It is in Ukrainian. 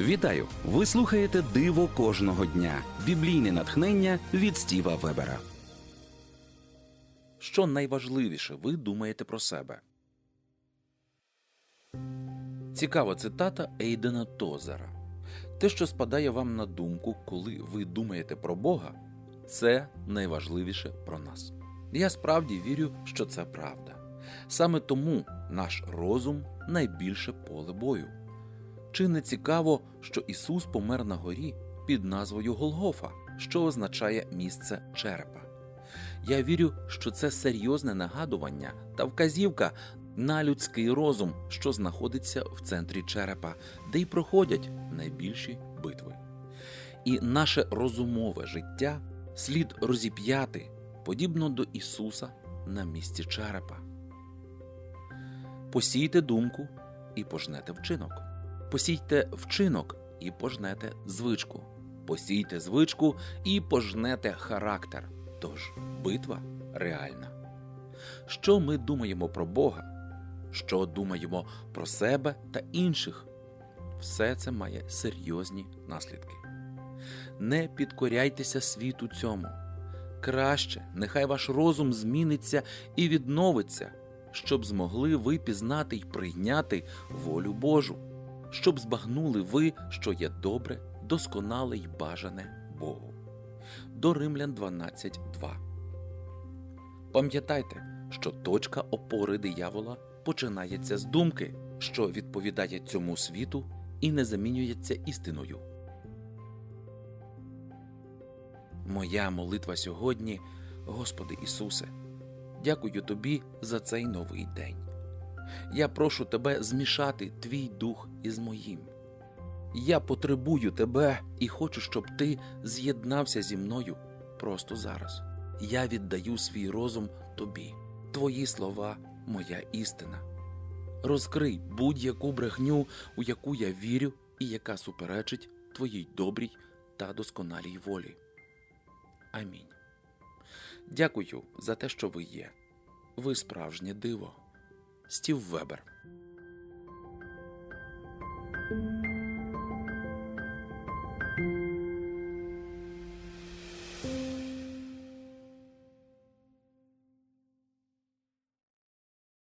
Вітаю! Ви слухаєте Диво кожного дня. Біблійне натхнення від Стіва Вебера. Що найважливіше ви думаєте про себе? Цікава цитата Ейдена Тозера. Те, що спадає вам на думку, коли ви думаєте про Бога, це найважливіше про нас. Я справді вірю, що це правда. Саме тому наш розум найбільше поле бою. Чи не цікаво, що Ісус помер на горі під назвою Голгофа, що означає місце черепа? Я вірю, що це серйозне нагадування та вказівка на людський розум, що знаходиться в центрі черепа, де й проходять найбільші битви. І наше розумове життя слід розіп'яти, подібно до Ісуса на місці черепа. Посійте думку і пожнете вчинок. Посійте вчинок і пожнете звичку. Посійте звичку і пожнете характер. Тож битва реальна. Що ми думаємо про Бога? Що думаємо про себе та інших? Все це має серйозні наслідки. Не підкоряйтеся світу цьому. Краще, нехай ваш розум зміниться і відновиться, щоб змогли ви пізнати й прийняти волю Божу, щоб збагнули ви, що є добре, досконале й бажане Богу. До Римлян 12.2 Пам'ятайте, що точка опори диявола починається з думки, що відповідає цьому світу і не замінюється істиною. Моя молитва сьогодні, Господи Ісусе, дякую Тобі за цей новий день. Я прошу Тебе змішати Твій дух із моїм. Я потребую Тебе і хочу, щоб Ти з'єднався зі мною просто зараз. Я віддаю свій розум Тобі, Твої слова, моя істина. Розкрий будь-яку брехню, у яку я вірю і яка суперечить Твоїй добрій та досконалій волі. Амінь. Дякую за те, що ви є. Ви справжнє диво. Стів Вебер